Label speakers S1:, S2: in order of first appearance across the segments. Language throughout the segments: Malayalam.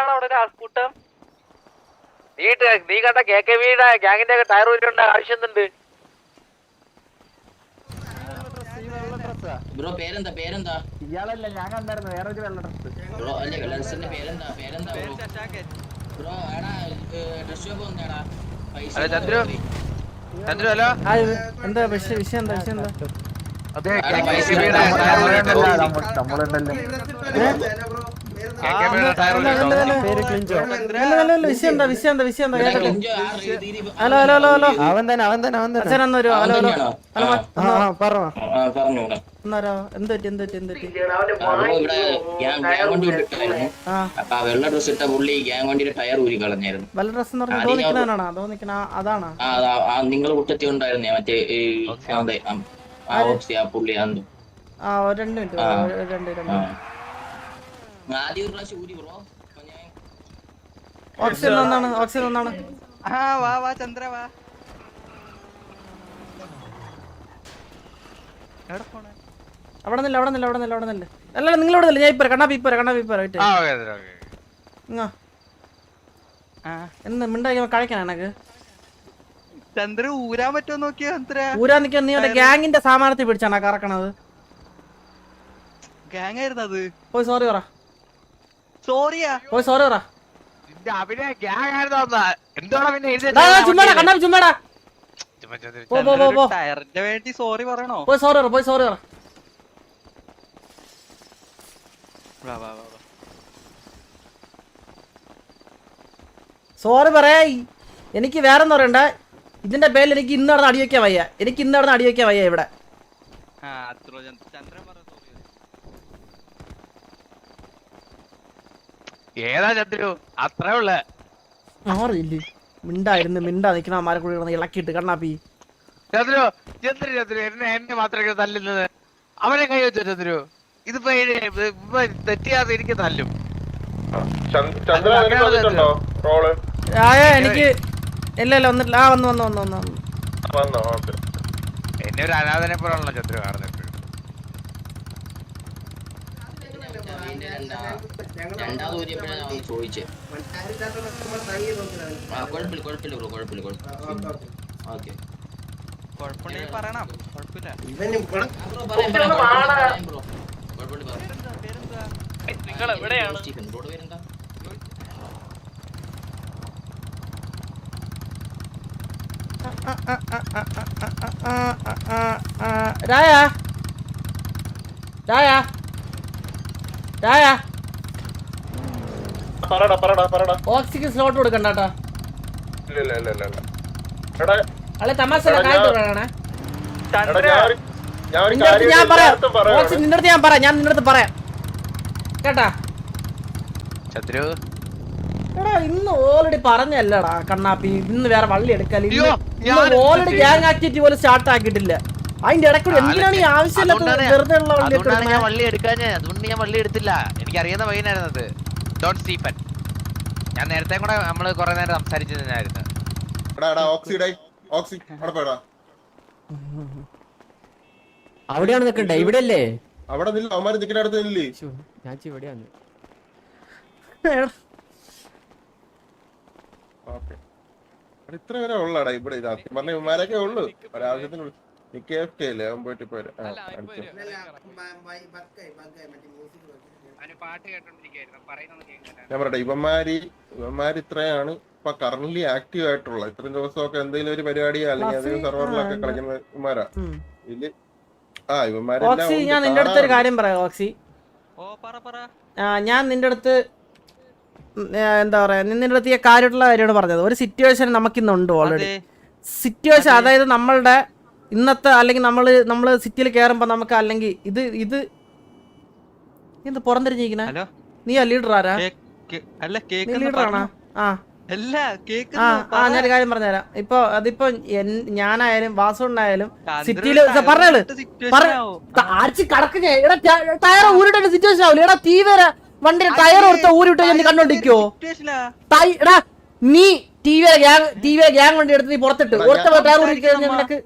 S1: എന്താണ് അവിടെ ഒരു ആൾക്കൂട്ടം? നീ ഇട്ട്- നീ കണ്ട കെ കെ വിയുടെ ഗ്യാങ്ങിന്റെ ഒക്കെ ടയർ ഊരിണ്ട ആവശ്യം ഉണ്ട്
S2: ബ്രോ പേരെന്താ? പേരെന്താ?
S3: ഇയാളല്ല ഞാൻ കണ്ടായിരുന്നു. വേറെ ഒരു വെള്ള ഡ്രസ്
S2: ബ്രോ അല്ലേ വെള്ളസിന്റെ പേരെന്താ? പേരെന്താ ബ്രോ? ബ്രോ എടാ ഡ്രസ് ഷോപ്പ് പൈസ
S1: അല്ല, ചന്ദ്രു.
S4: ആ, എന്താ വിഷയം വിഷയം എന്താ വിഷയം എന്താ?
S1: അതെ
S2: എടാ,
S4: ഹലോ ഹലോ ഹലോ ഹലോ.
S3: അവൻ തന്നെ അവൻ തന്നെ അവൻ തന്നെ.
S4: അച്ഛൻ ഹലോ ഹലോ. ഹലോ
S2: ആ,
S3: പറഞ്ഞോ.
S4: എന്നാരോ എന്തൊറ്റി
S2: എന്തൊറ്റി എന്തൊറ്റി വെള്ള ഡ്രസ് ഇട്ട പുള്ളി ഗ്യാങ് വണ്ടിയുടെ ടയർ ഊരി കളഞ്ഞായിരുന്നു
S4: വെള്ള ഡ്രസ് എന്ന് പറഞ്ഞാൽ
S2: ആ,
S4: അതോ
S2: നീ
S4: നിൽക്കണാണോ അതാണോ?
S2: നിങ്ങൾ കുട്ടത്തി ഉണ്ടായിരുന്നേ മറ്റേ ആ, പുള്ളി
S4: ആ രണ്ട് മിനിറ്റ് രണ്ട് രണ്ട്.
S2: ആദ്യം ഒരു പ്രാവശ്യം ഊരി ബ്രോ
S4: ഓക്സിജൻ ഒന്നാണ് ഓക്സിജൻ ഒന്നാണ്
S1: ആ വാ വാ ചന്ദ്ര വാ.
S4: അവിടെ നില്ല അവിടെ നില്ല അവിടെ നില്ല അവിടെ നില്ല. അല്ല നിങ്ങൾ ഇവിടെ നില്ല. ഞാൻ ഇപ്പൊ കണ്ണാ പീപ്പര കണ്ണാ പീപ്പര
S1: വിട്ട്
S4: എന്ന് മിണ്ടാക്കി കഴിക്കണം എനക്ക്?
S1: ചന്ദ്ര ഊരാൻ പറ്റുമോ നോക്കിയോ ചന്ദ്ര?
S4: ഊരാൻ നിൽക്കാൻ നീ അവന്റെ ഗ്യാങ്ങിന്റെ സാമാനത്തിൽ പിടിച്ചാണ് കറക്കണത്?
S1: ഗാങ് ആയിരുന്നു അത്
S4: പോയി സോറി പറ.
S1: സോറിയാ
S4: പോയി സോറി പറ. ചുമ്മാടാ കണ്ണാ ചുമ്മാടാ. പോ പോ പോ പോ.
S1: ടയറിന്റെ വേണ്ടി സോറി പറയണോ?
S4: പോയി സോറി പറ പോയി സോറി പറ.
S1: വാ വാ വാ വാ.
S4: സോറി പറയേ. എനിക്ക് വേറെന്ന് പറയണ്ട ഇതിന്റെ പേരിൽ എനിക്ക് ഇന്ന് നടന്ന് അടിവെക്കാൻ വയ്യ. എനിക്ക് ഇന്ന് നടന്ന് അടിവെക്കാൻ വയ്യ ഇവിടെ
S1: ആ അത്ര ചന്ദ്രൻ പറ സോറി ഏതാ ചന്ദ്രു? അത്രേ ഉള്ള.
S4: മാറിയില്ലേ മിണ്ടായിരുന്നു മിണ്ടാ നിക്കണ അമ്മാരെ കൂടി കിടന്ന് ഇളക്കിയിട്ട് കണ്ണാപ്പി.
S1: ചന്ദ്രു ചന്ദ്രു ചന്ദ്രു എന്നെ എന്നെ മാത്രമേ തല്ലുന്നത്. അവനെ കൈ വെച്ചോ ചന്ദ്രു? ഇതിപ്പോ ഇത് ഇപ്പൊ തെറ്റിയാതെ എനിക്ക് തല്ലും.
S5: ചന്ദ്ര നിനക്ക് വന്നിട്ടുണ്ടോ റോൾ?
S4: ആയ എനിക്ക് ഇല്ല ഇല്ല വന്നിട്ടില്ല ആ വന്നു വന്നു വന്നു വന്നു വന്നു.
S5: വന്നോ ഓക്കെ.
S1: എന്നെ ഒരു അനാഥനെ പോലുള്ള ചന്ദ്രു കാണുന്നത്
S2: രണ്ടാ- രണ്ടാമത് ഊരിയപ്പോഴാണ് കുഴപ്പമില്ല കുഴപ്പമില്ല ബ്രോ കുഴപ്പമില്ല കുഴപ്പമില്ല ഓക്കെ
S1: കുഴപ്പമുണ്ടെങ്കിൽ പറയണം കുഴപ്പമില്ല നിങ്ങൾ എവിടെയാണ്
S2: സ്റ്റീഫൻ ബ്രോയുടെ പേരെന്താ
S4: ആ, ആ, ആ, ആ. രായ രായ രായ
S5: പറടാ പറടാ പറടാ.
S4: ഓക്സിക്ക് സ്ലോട്ട് കൊടുക്കണ്ടാട്ടാ.
S5: ഇല്ല ഇല്ല ഇല്ല ഇല്ല എടാ
S4: അല്ലെ തമാശ
S5: ഞാൻ-
S4: കാര്യം
S5: എടാ ഞാൻ ഒരു- ഞാൻ ഒരു
S4: നിന്റെ അടുത്ത്
S5: കാര്യം
S4: ഞാൻ പറയാം.
S5: എല്ലായിടത്തും പറയാണ്.
S4: ഓക്സി നിന്റെ അടുത്ത് ഞാൻ പറയാം. ഞാൻ നിന്റെ അടുത്ത് പറയാം. കേട്ടാ?
S1: ചന്ദ്രു.
S4: എടാ ഇന്ന് ഓൾറെഡി പറഞ്ഞല്ലടാ കണ്ണാപ്പി. ഇന്ന് വേറെ വള്ളി എടുക്കൽ.
S1: അയ്യോ, ഞാൻ
S4: ഓൾറെഡി
S1: എന്ത്
S4: ഗ്യാങ് ആക്ടിവിറ്റി പോലും സ്റ്റാർട്ട് ആക്കിയിട്ടില്ല. അതിന്റെ ഇടയ്ക്കൂടെ എന്തിനാണ് ഈ ആവശ്യമില്ലാത്ത
S1: അതുകൊണ്ടാണ്
S4: വെറുതെ ഉള്ള വള്ളി
S1: അതുകൊണ്ടാണ് ഞാൻ
S4: എടുക്കുന്നത്
S1: വള്ളി എടുക്കാൻ അതുകൊണ്ട് ഞാൻ വള്ളി എടുത്തില്ല. എനിക്ക് അറിയുന്ന പയ്യനായിരുന്നത് ഡോൺ സ്റ്റീഫൻ ഞാൻ നേരത്തെ കൂടെ നമ്മൾ കുറെ നേരം സംസാരിച്ചിരുന്നായിരുന്നു
S5: എടാ എടാ ഓക്സിഡേ ഓക്സി അവിടെ പോയടാ
S3: അവിടെയാണ് നിൽക്കണ്ടേ ഇവിടെ അല്ലേ
S5: അവിടെ നില്ല അവന്മാര് നിൽക്കുന്ന അടുത്ത് നില്ലേ.
S3: ഞാൻ ഇവിടെയാണ്
S5: ഓക്കെ. ഇത്ര വരെ ഉള്ളടാ ഇവിടെ ഇത്. പറഞ്ഞ ഇവന്മാരൊക്കെ ഉള്ളു. ഒരാവശ്യത്തിന് നീ KFK അല്ലേ? അവൻ പോയിട്ട് ഇപ്പൊ വരും. ആ.
S1: പാട്ട് കേട്ടോണ്ടിരിക്കുന്നു പറയുന്നത് കേൾക്കില്ല
S5: ഞാൻ പറയട്ടെ ഇവന്മാര് ഇവന്മാര് ഇത്രയാണ് ഇപ്പൊ കറന്റ് ആക്റ്റീവ് ആയിട്ടുള്ള ഇത്രയും ദിവസമൊക്കെ എന്തെങ്കിലും ഒരു പരിപാടി അല്ലെങ്കിൽ ഏതെങ്കിലും സെർവറിലൊക്കെ കളിക്കുന്ന ഇവന്മാരാ?
S4: ഉം.
S5: ഇതിൽ ആ ഇവന്മാരെല്ലാം
S4: ഓക്സി ഞാൻ നിന്റെ അടുത്ത് ഒരു കാര്യം പറയാം ഓക്സി.
S1: ഓ പറ പറ.
S4: ആ, ഞാൻ നിന്റെ അടുത്ത് ഉം, എന്താ പറയാ നിന്റെ അടുത്ത് ഈ കാര്യമായിട്ടുള്ള കാര്യമാണ് പറഞ്ഞത്. ഒരു സിറ്റുവേഷൻ നമുക്കിന്നുണ്ട് ഓൾറെഡി സിറ്റുവേഷൻ അതായത് നമ്മളുടെ ഇന്നത്തെ അല്ലെങ്കിൽ നമ്മൾ നമ്മൾ സിറ്റിയിൽ കയറുമ്പോൾ നമുക്ക് അല്ലെങ്കിൽ ഇത് ഇത് എന്ത് പുറംതിരിഞ്ഞിരിക്കണേ നീ ആ ലീഡർ ആരാ? ആണോ? ആ. ആ ഞാൻ കാര്യം പറഞ്ഞുതരാം. ഇപ്പൊ അതിപ്പോ ഞാനായാലും വാസുണ്ടായാലും സിറ്റിയിൽ പറഞ്ഞു അടിച്ച് കടക്ക് ടയർ ഊരിട്ട സിറ്റുവേഷൻ ആവില്ല എടാ തീ വരെ വണ്ടിയുടെ ടയർ കൊടുത്ത ഊരിട്ട് ഞാൻ കണ്ടോണ്ടിരിക്കോ എടാ നീ T V gang T V gang വണ്ടി എടുത്ത് നീ പുറത്തിട്ട്.
S5: ഓർത്ത
S4: ടയർ ഊരി കഴിഞ്ഞാൽ നിനക്ക്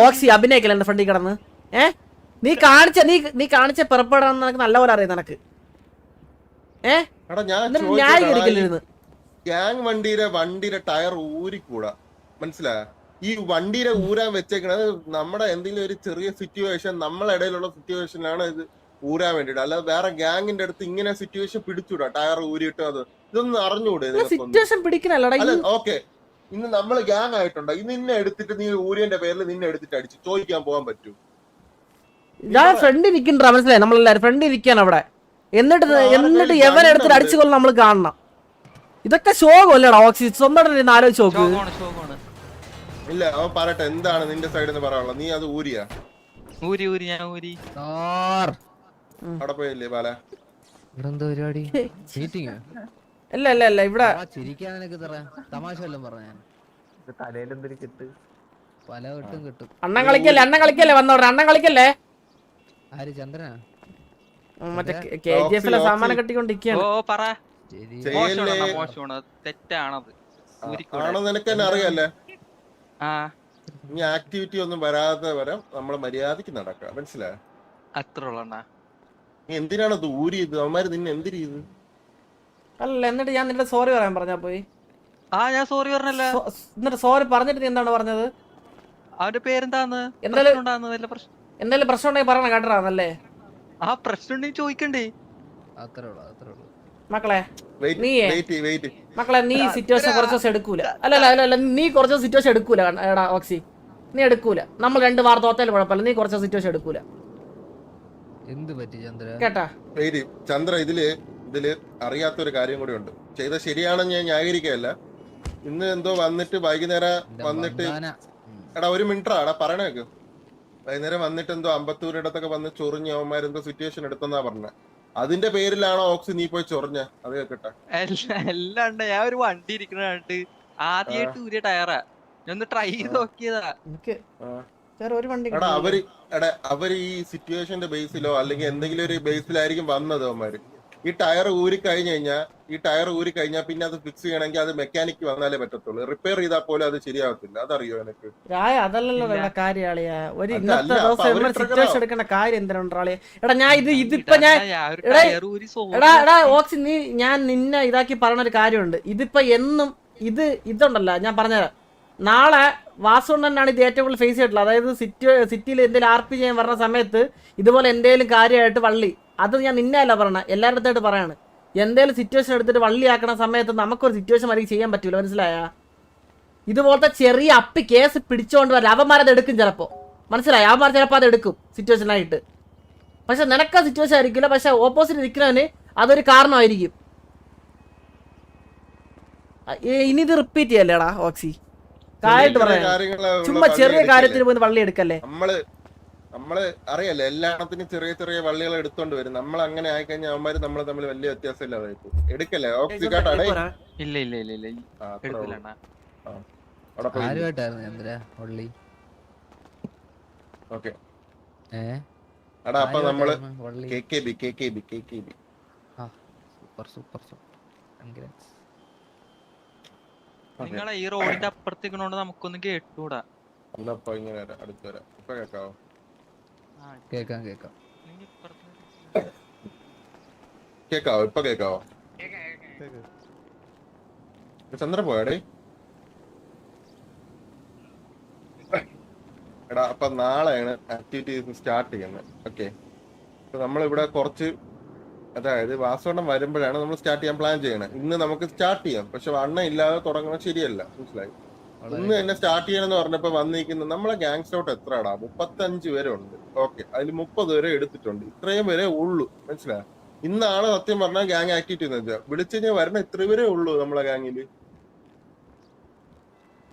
S4: ഓക്സി അഭിനയിക്കല എന്റെ ഫ്രണ്ടിൽ കിടന്ന്? ഏ? നീ കാണിച്ച നീ നീ കാണിച്ച പെറപ്പെടാന്ന് നിനക്ക് നല്ലപോലെ അറിയാം നിനക്ക്. ഏ? ന്യായീകരിക്കലിരുന്ന്
S5: ഗ്യാങ് വണ്ടിയുടെ വണ്ടിയുടെ ടയർ ഊരിക്കൂടാ. മനസ്സിലായ ഈ വണ്ടിയുടെ ഊരാൻ വെച്ചേക്കണത് നമ്മുടെ എന്തെങ്കിലും ഒരു ചെറിയ സിറ്റുവേഷൻ നമ്മളെ ഇടയിലുള്ള സിറ്റുവേഷനിലാണ് ഇത് ഊരാൻ വേണ്ടിട്ട് അല്ലാതെ വേറെ ഗ്യാങ്ങിന്റെ അടുത്ത് ഇങ്ങനെ സിറ്റുവേഷൻ പിടിച്ചുവിടാ ടയർ ഊരിയിട്ട് അത്. ഇതൊന്നും അറിഞ്ഞുകൂടെ ഓക്കെ ഇന്ന് നമ്മൾ ഗ്യാങ് ആയിട്ടുണ്ടോ? ഇന്ന് നിന്നെ എടുത്തിട്ട് നീ ഊരിയന്റെ പേരിൽ നിന്നെ എടുത്തിട്ട് അടിച്ചു ചോദിക്കാൻ പോകാൻ പറ്റൂ.
S4: ഞാൻ ഫ്രണ്ട് ഇരിക്കണ്ടാ മനസ്സിലായി? നമ്മളെല്ലാരും ഫ്രണ്ട് ഇരിക്കാണ് അവിടെ. എന്നിട്ട് എന്നിട്ട്
S5: എവരെടുത്ത്
S4: എവൻ എടുത്തിട്ട്? അടിച്ചു കൊല്ലം നമ്മൾ കാണണം. ഇതൊക്കെ ശോകമല്ലേടാ ഓക്സി സ്വന്തം ആലോചിച്ച് നോക്ക്.
S5: ഇല്ല അവൻ പറയട്ടെ എന്താണ് നിന്റെ സൈഡിൽ നിന്ന് പറയാനുള്ളത്? നീ അത് ഊരിയാ?
S1: ഊരി ഊരി ഞാൻ ഊരി.
S5: അവിടെ പോയില്ലേ പാല
S3: ഇവിടെ എന്താ പരിപാടി മീറ്റിംഗ്
S4: അല്ല അല്ല അല്ല ഇവിടെ
S3: തമാശ പല വട്ടം കിട്ടും.
S4: അണ്ണൻ കളിക്കല്ലേ അണ്ണൻ കളിക്കല്ലേ വന്നവിടെ അണ്ണൻ കളിക്കല്ലേ?
S3: ആര് ചന്ദ്രനാ?
S4: മറ്റേ കെ ജി എഫിലെ സാമാനം. കെട്ടിക്കൊണ്ടിരിക്കുകയാണ്.
S1: ഓ പറ. മോശമാണ് തെറ്റാണത്.
S5: ആണോ നിനക്ക് തന്നെ അറിയാല്ലേ?
S1: ആ.
S5: ഇനി ആക്ടിവിറ്റി ഒന്നും വരാതെ വരാം. നമ്മൾ മര്യാദയ്ക്ക് നടക്കാം. മനസ്സിലായോ?
S1: അത്ര
S5: നീ എന്തിനാണ് ദൂരി ഊരിയത് അവന്മാര് നിന്നെ എന്തിനു ചെയ്ത്?
S4: അല്ല എന്നിട്ട് ഞാൻ നിന്റെ സോറി പറയാൻ പറഞ്ഞാ പോയി.
S1: ആ ഞാൻ സോറി പറഞ്ഞല്ല.
S4: എന്നിട്ട് സോറി പറഞ്ഞിട്ട് നീ എന്താണ് പറഞ്ഞത്?
S1: അവന്റെ പേരെന്താന്ന്?
S4: എന്തായാലും-
S1: പ്രശ്നം ഉണ്ടാന്ന് വല്ല പ്രശ്നം
S4: എന്തെങ്കിലും പ്രശ്നം ഉണ്ടെങ്കിൽ പറയണം കേട്ടറാന്നല്ലേ
S1: ആ പ്രശ്നം ഉണ്ടെങ്കിൽ ചോദിക്കണ്ടേ?
S3: അത്രേ ഉള്ളു അത്രേ ഉള്ളു
S4: മക്കളെ
S5: വെയിറ്റ്
S4: നീയേ?
S5: വെയിറ്റ് വെയിറ്റ്
S4: മക്കളെ നീ സിറ്റുവേഷൻ കുറച്ച് ദിവസം എടുക്കൂല. അല്ല അല്ല അല്ല നീ കുറച്ച് സിറ്റുവേഷൻ എടുക്കൂല എടാ ഓക്സി. നീ എടുക്കൂല. നമ്മൾ രണ്ട് വാർ തോത്താലും കുഴപ്പമില്ല. നീ കുറച്ച് സിറ്റുവേഷൻ എടുക്കൂല.
S3: എന്ത് പറ്റി ചന്ദ്ര?
S4: കേട്ടാ?
S5: വെയിറ്റ് ചന്ദ്ര ഇതിൽ ഇതിൽ അറിയാത്തൊരു കാര്യം കൂടി ഉണ്ട്. ചെയ്ത ശരിയാണെന്ന് ഞാൻ ന്യായീകരിക്കുകയല്ല. ഇന്ന് എന്തോ വന്നിട്ട് വൈകുന്നേരം വന്നിട്ട് എടാ ഒരു മിനിറ്റാ എടാ പറയണേക്ക് വൈകുന്നേരം വന്നിട്ട് എന്തോ അമ്പത്തൂരിടത്തൊക്കെ വന്ന് ചൊറിഞ്ഞ് അവന്മാരെന്തോ സിറ്റുവേഷൻ എടുത്തെന്നാ പറഞ്ഞ. അതിന്റെ പേരിലാണോ ഓക്സി നീ പോയി ചൊറിഞ്ഞ? അത് കേക്കട്ടെ.
S1: എല്ലാം എല്ലാം ഞാൻ ഒരു വണ്ടി ഇരിക്കണ ആദ്യമായിട്ട് ഊരിയ ടയറാ. ഞാൻ ഒന്ന് ട്രൈ ചെയ്ത് നോക്കിയതാ.
S4: ഒരു അവർ
S5: എടാ അവർ ഈ സിറ്റുവേഷന്റെ ബേസിലോ അല്ലെങ്കിൽ എന്തെങ്കിലും ഒരു ബേസിലായിരിക്കും വന്നത് അവന്മാര്. ഈ ടയർ ഊരി കഴിഞ്ഞു കഴിഞ്ഞാൽ ഈ ടയർ ഊരി കഴിഞ്ഞാൽ പിന്നെ അത് ഫിക്സ് ചെയ്യണമെങ്കിൽ അത് മെക്കാനിക്ക് വന്നാലേ പറ്റത്തുള്ളൂ. റിപ്പയർ ചെയ്താൽ പോലും അത് ശരിയാവത്തില്ല. അതറിയോ എനിക്ക്?
S4: രായ അതല്ലല്ലോ വേണ്ട കാര്യാളിയാ. ഒരു ഇന്നത്തെ
S5: അപ്പൊ
S4: ദിവസം
S5: അവർ
S4: ഇവർ സിറ്റുവേഷൻ എടുക്കേണ്ട കാര്യം എന്തിനാളിയെ എടാ ഞാൻ ഇത് ഇതിപ്പോ ഞാൻ എടാ,
S1: ടയർ ഊരി sorry
S4: എടാ എടാ ഓക്സി നീ ഞാൻ നിന്നെ ഇതാക്കി പറഞ്ഞ ഒരു കാര്യമുണ്ട്. ഇതിപ്പോ എന്നും ഇത് ഇതുണ്ടല്ല ഞാൻ പറഞ്ഞുതരാം. നാളെ വാസുണ്ണനാണ് ഇത് ഏറ്റവും കൂടുതൽ ഫേസ് ചെയ്തിട്ടുള്ളത്. അതായത് സിറ്റി സിറ്റിയിൽ എന്തെങ്കിലും ആർ പി ചെയ്യാൻ വരുന്ന സമയത്ത് ഇതുപോലെ എന്തെങ്കിലും കാര്യമായിട്ട് വള്ളി അത് ഞാൻ നിന്നെ അല്ല പറയണ എല്ലാവരുടെ അടുത്തായിട്ട് പറയാണ്. എന്തേലും സിറ്റുവേഷൻ എടുത്തിട്ട് വള്ളി ആക്കണ സമയത്ത് നമുക്കൊരു സിറ്റുവേഷൻ വരെ ചെയ്യാൻ പറ്റൂല? മനസ്സിലായ? ഇതുപോലത്തെ ചെറിയ അപ്പി കേസ് പിടിച്ചോണ്ട് വരാം അവന്മാരത് എടുക്കും ചിലപ്പോ. മനസ്സിലായി? അവന്മാർ ചിലപ്പോൾ അത് എടുക്കും സിറ്റുവേഷനായിട്ട് പക്ഷെ നിനക്ക് സിറ്റുവേഷൻ ആയിരിക്കില്ല. പക്ഷെ ഓപ്പോസിറ്റ് നിൽക്കുന്നവന് അതൊരു കാരണമായിരിക്കും. ഇനി ഇത് റിപ്പീറ്റ് ചെയ്യല്ലേടാ ഓക്സി? കാര്യമായിട്ട് പറയാം. ചുമ്മാ ചെറിയ. കാര്യത്തിന് പോയി വള്ളി എടുക്കല്ലേ?
S5: നമ്മൾ അറിയാലോ അറിയല്ലേ എല്ലാത്തിനും ചെറിയ ചെറിയ വള്ളികൾ എടുത്തോണ്ട് വരും. നമ്മൾ അങ്ങനെ ആയി കഴിഞ്ഞാൽ അവന്മാര് നമ്മൾ തമ്മിൽ വലിയ വ്യത്യാസം ഇല്ലാതെ എടുക്കല്ലേ? ഓക്സി കാട്ടാ അടേ
S1: ഇല്ല ഇല്ല ഇല്ല ഇല്ല.
S5: ഓക്കെ. എടാ അപ്പൊ
S3: നമ്മൾ
S5: K K B K K B K K B.
S3: Super super super.
S1: നിങ്ങളെ ഈ റോഡിന്റെ അപ്പുറത്തേക്കണോണ്ട് നമുക്കൊന്നും കേട്ടൂടാ.
S5: എന്നാ ഇങ്ങനെ അടുത്ത് വരാം. ഇപ്പൊ കേക്കാവോ?
S3: കേക്കാം കേക്കാം
S5: കേക്കാവോ? ഇപ്പൊ കേക്കാവോ? ചന്ദ്ര പോയാടേ. എടാ അപ്പൊ നാളെയാണ് ആക്ടിവിറ്റീസ് സ്റ്റാർട്ട് ചെയ്യുന്നത്. ഓക്കെ അപ്പൊ നമ്മളിവിടെ കുറച്ച് അതായത് വാസവണ്ണം വരുമ്പോഴാണ് നമ്മൾ സ്റ്റാർട്ട് ചെയ്യാൻ പ്ലാൻ ചെയ്യണത് ഇന്ന് നമുക്ക് സ്റ്റാർട്ട് ചെയ്യാം. പക്ഷെ വണ്ണം ഇല്ലാതെ തുടങ്ങുന്നത് ശരിയല്ല. മനസ്സിലായി? ഇന്ന് തന്നെ സ്റ്റാർട്ട് ചെയ്യണമെന്ന് പറഞ്ഞപ്പോ വന്നിരിക്കുന്നത് നമ്മളെ ഗ്യാങ് ഔട്ട് എത്രടാ? മുപ്പത്തഞ്ച് പേരെ ഉണ്ട് ഓക്കെ അതിൽ മുപ്പത് പേരെ എടുത്തിട്ടുണ്ട്. ഇത്രയും പേരെ ഉള്ളൂ. മനസ്സിലായോ? ഇന്നാണ് സത്യം പറഞ്ഞാൽ ഗാങ് ആക്ടിവിറ്റി എന്ന് വെച്ചാൽ വിളിച്ചു കഴിഞ്ഞാൽ വരണ ഇത്ര വരെ ഉള്ളൂ നമ്മളെ ഗ്യാങ്ങിൽ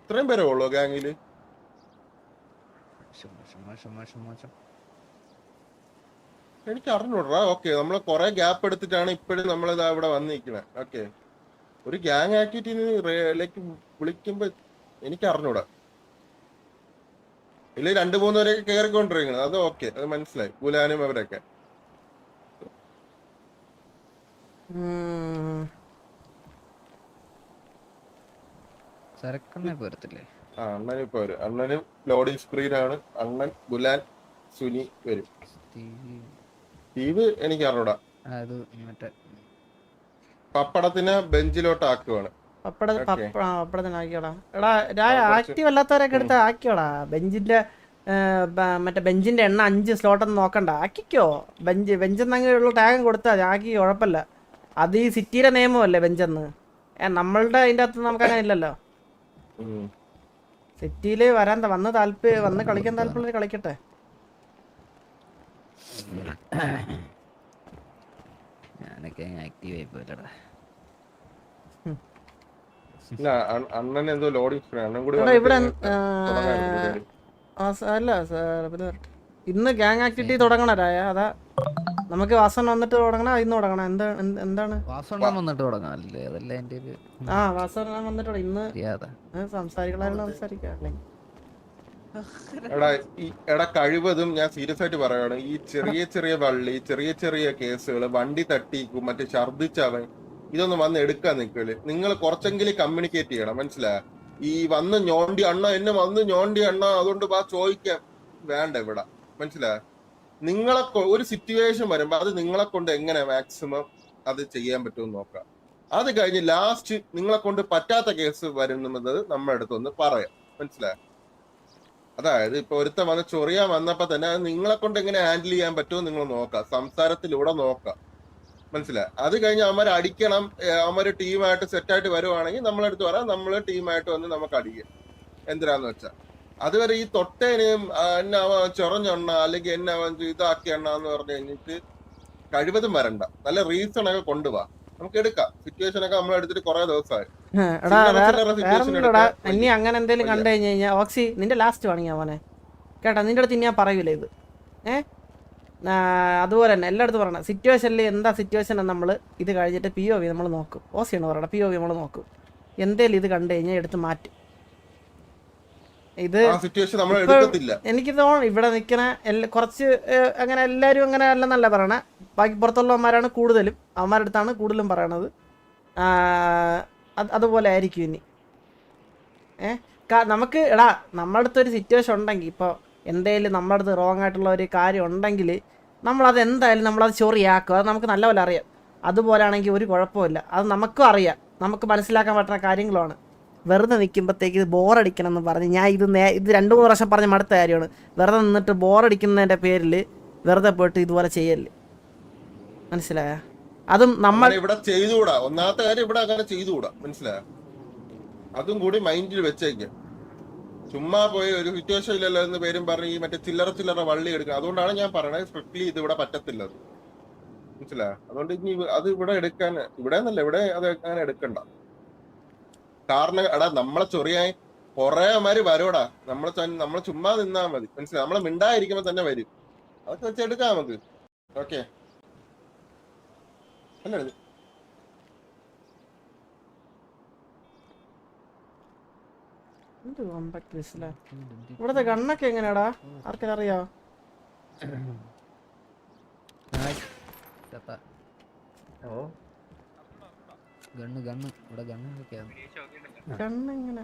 S5: ഇത്രയും പേരെ ഉള്ളൂ ഗ്യാങ്ങിൽ
S3: മോശം
S5: എനിക്ക് അറിഞ്ഞൂടാ. ഓക്കെ നമ്മൾ കുറെ ഗ്യാപ്പ് എടുത്തിട്ടാണ് ഇപ്പോഴും നമ്മളിതാ ഇവിടെ വന്നിരിക്കണേ. ഓക്കെ ഒരു ഗ്യാങ് ആക്ടിവിറ്റിയിലേക്ക് വിളിക്കുമ്പോ എനിക്ക് അറിഞ്ഞൂടാ ഇല്ല രണ്ടു മൂന്ന് പേരൊക്കെ കയറിക്കൊണ്ടിരിക്കുന്നത് അത് ഓക്കെ അത് മനസ്സിലായി. ഗുലാനും അവരൊക്കെ. ആ അണ്ണൻ ഇപ്പൊ വരും. അണ്ണന് ലോഡിംഗ് സ്ക്രീൻ ആണ് അണ്ണൻ ഗുലാൻ സുനി വരും.
S3: സ്റ്റീവ്.
S5: എനിക്ക് അറിഞ്ഞൂടാ
S3: ആ, അത് മറ്റേ
S5: പപ്പടത്തിനെ ബെഞ്ചിലോട്ട് ആക്കുവാണ്
S4: ആക്കിയോടാ എടാ രായ
S5: ആ,
S4: ആക്റ്റീവ് അല്ലാത്തവരൊക്കെ എടുത്ത് ആക്കിയോടാ ബെഞ്ചിന്റെ മറ്റേ ബെഞ്ചിന്റെ എണ്ണ അഞ്ച് സ്ലോട്ടൊന്നും നോക്കണ്ട. ആക്കിക്കോ. ബെഞ്ച് ബെഞ്ചെന്നെങ്കിലുള്ള ടാഗം കൊടുത്താൽ ആക്കി കുഴപ്പമില്ല. അത് ഈ സിറ്റിയിലെ നിയമമല്ലേ ബെഞ്ചെന്ന്? ഏ നമ്മളുടെ അതിന്റെ അകത്ത് നമുക്ക് അങ്ങനെ ഇല്ലല്ലോ
S5: സിറ്റിയിൽ
S4: സിറ്റിയിൽ വരാൻ വന്ന് താല്പര്യം വന്ന് കളിക്കാൻ താല്പര്യം കളിക്കട്ടെ.
S3: ഞാനൊക്കെ ആക്റ്റീവ് ആയി
S5: അണ്ണൻ എന്തോ ലോഡിങ് അണ്ണൻ കൂടി
S4: ഇവിടെ, ആ, സ- അല്ല. ഇന്ന് ഗ്യാങ് ആക്ടിവിറ്റി തുടങ്ങണ രായ. അതാ നമുക്ക് വാസന വന്നിട്ട് തുടങ്ങണ ഇന്ന് തുടങ്ങണം. എന്താ എന്താണ്?
S3: വന്നിട്ട് തുടങ്ങാമല്ലേ അതല്ലേ എന്റെ ഒരു
S4: ആ വാസൻ വന്നിട്ട് ഇന്ന് സംസാരിക്കണമായിരുന്നു സംസാരിക്കാം.
S5: എടാ ഈ എടാ കഴിവതും ഞാൻ സീരിയസ് ആയിട്ട് പറയുകയാണ് ഈ ചെറിയ ചെറിയ വള്ളി ചെറിയ ചെറിയ കേസുകൾ വണ്ടി തട്ടി മറ്റേ ഛർദിച്ചവൻ ഇതൊന്നും വന്ന് എടുക്കാൻ നിൽക്കൽ നിങ്ങൾ കുറച്ചെങ്കിലും കമ്മ്യൂണിക്കേറ്റ് ചെയ്യണം മനസ്സിലായ? ഈ വന്ന് ഞോണ്ടി അണ്ണ എന്നെ വന്ന് ഞോണ്ടി അണ്ണ അതുകൊണ്ട് വാ ചോദിക്കാം. വേണ്ട ഇവിടെ മനസ്സിലായ? നിങ്ങളെ ഒരു സിറ്റുവേഷൻ വരുമ്പോ അത് നിങ്ങളെ കൊണ്ട് എങ്ങനെ മാക്സിമം അത് ചെയ്യാൻ പറ്റുമെന്ന് നോക്കാം. അത് കഴിഞ്ഞ് ലാസ്റ്റ് നിങ്ങളെ കൊണ്ട് പറ്റാത്ത കേസ് വരുന്നത് നമ്മുടെ അടുത്തൊന്ന് പറയാം. മനസ്സിലായ? അതായത് ഇപ്പൊ ഒരുത്ത വന്ന് ചൊറിയാൻ വന്നപ്പോ തന്നെ നിങ്ങളെ കൊണ്ട് എങ്ങനെ ഹാൻഡിൽ ചെയ്യാൻ പറ്റുമോ നിങ്ങൾ നോക്കാം. സംസാരത്തിലൂടെ നോക്കാം. മനസ്സിലായി. അത് കഴിഞ്ഞ് അവന്മാർ അടിക്കണം അവന്മാർ ടീമായിട്ട് സെറ്റായിട്ട് വരുവാണെങ്കിൽ നമ്മളെടുത്ത് പറയാം നമ്മൾ ടീമായിട്ട് വന്ന് നമുക്ക് അടിക്കാം. എന്തിനാന്ന് വെച്ചാൽ അതുവരെ ഈ തൊട്ടേനെയും എന്നെ അവൻ ചൊറഞ്ഞെണ്ണ അല്ലെങ്കിൽ എന്നെ അവൻ ഇതാക്കി എണ്ണ എന്ന് പറഞ്ഞു കഴിഞ്ഞിട്ട് കഴിവതും വരണ്ട. നല്ല റീസൺ ഒക്കെ കൊണ്ടുപോവാ നമുക്ക് എടുക്കാം. സിറ്റുവേഷൻ ഒക്കെ നമ്മൾ എടുത്തിട്ട് കുറെ ദിവസമായി.
S4: ഇനി അങ്ങനെ എന്തെങ്കിലും കണ്ടു കഴിഞ്ഞു കഴിഞ്ഞാൽ ഓക്സി നിന്റെ ലാസ്റ്റ് വേണമെങ്കിൽ മോനെ. കേട്ടാ നിന്റെ അടുത്ത് ഇനി ഞാൻ പറയൂല ഇത്. ഏ? ആ, അതുപോലെ തന്നെ എല്ലായിടത്തും പറയണം. സിറ്റുവേഷനിൽ എന്താ സിറ്റുവേഷൻ നമ്മൾ ഇത് കഴിഞ്ഞിട്ട് പി ഒ വി നമ്മൾ നോക്കും. ഓ സിയാണ് പറയണം. പി ഒ വി നമ്മൾ നോക്കും. എന്തേലും ഇത് കണ്ടു കഴിഞ്ഞാൽ എടുത്ത് മാറ്റും. ഇത് എനിക്ക് തോന്നുന്നു ഇവിടെ നിൽക്കണ എല്ലാ കുറച്ച് അങ്ങനെ എല്ലാവരും അങ്ങനെ അല്ലെന്നല്ല പറയണേ. ബാക്കി പുറത്തുള്ളവന്മാരാണ് കൂടുതലും. അമ്മമാരുടെ അടുത്താണ് കൂടുതലും പറയണത്. അതുപോലെ ആയിരിക്കും ഇനി. ഏ നമുക്ക് എടാ നമ്മുടെ അടുത്തൊരു സിറ്റുവേഷൻ ഉണ്ടെങ്കിൽ ഇപ്പോൾ എന്തെങ്കിലും നമ്മുടെ അടുത്ത് റോങ് ആയിട്ടുള്ള ഒരു കാര്യം ഉണ്ടെങ്കിൽ നമ്മളത് എന്തായാലും നമ്മളത് ചൊറിയാക്കും. അത് നമുക്ക് നല്ലപോലെ അറിയാം. അതുപോലാണെങ്കിൽ ഒരു കുഴപ്പമില്ല അത് നമുക്കും അറിയാം. നമുക്ക് മനസ്സിലാക്കാൻ പറ്റുന്ന കാര്യങ്ങളാണ് വെറുതെ നിൽക്കുമ്പോഴത്തേക്ക് ഇത് ബോറടിക്കണം എന്ന് പറഞ്ഞ് ഞാൻ ഇത് നേ ഇത് രണ്ട് മൂന്ന് പ്രാവശ്യം പറഞ്ഞ് മടുത്ത കാര്യമാണ്. വെറുതെ നിന്നിട്ട് ബോറടിക്കുന്നതിന്റെ പേരിൽ വെറുതെ പോയിട്ട് ഇതുപോലെ ചെയ്യല്ലേ? മനസ്സിലായ? അതും നമ്മൾ
S5: ഇവിടെ ചെയ്തുകൂടാ. ഒന്നാമത്തെ കാര്യം ഇവിടെ അങ്ങനെ ചെയ്തുകൂടാ. മനസ്സിലായ? അതും കൂടി മൈൻഡിൽ വെച്ചേക്ക് ചുമ്മാ പോയി ഒരു സിറ്റുവേഷൻ ഇല്ലല്ലോ എന്ന് പേരും പറഞ്ഞ് ഈ മറ്റേ ചില്ലറ ചില്ലറ വള്ളി എടുക്കുക അതുകൊണ്ടാണ് ഞാൻ പറയണത് സ്ട്രിക്ട്ലി ഇത് ഇവിടെ പറ്റത്തില്ലത്. മനസ്സിലായ? അതുകൊണ്ട് ഇനി അത് ഇവിടെ എടുക്കാൻ ഇവിടെ എന്നല്ല ഇവിടെ അത് അങ്ങനെ എടുക്കണ്ട. കാരണം എടാ നമ്മളെ ചൊറിയായി കൊറേ വരോടാ. നമ്മളെ നമ്മളെ ചുമ്മാ നിന്നാ മതി. മനസ്സിലായി? നമ്മളെ മിണ്ടായിരിക്കുമ്പോ തന്നെ വരും. അതൊക്കെ വെച്ച് എടുക്കാം നമുക്ക്. ഓക്കെ. അല്ലേ
S4: ഇവിടുത്തെ ഗണ്ണൊക്കെ എങ്ങനെയാടാ? ആർക്കും അറിയോ?
S3: ഗണ്ണ് ഗണ്ണ് ഇവിടെ ഗണ്ണ്
S4: ഗണ്ണ് എങ്ങനെ?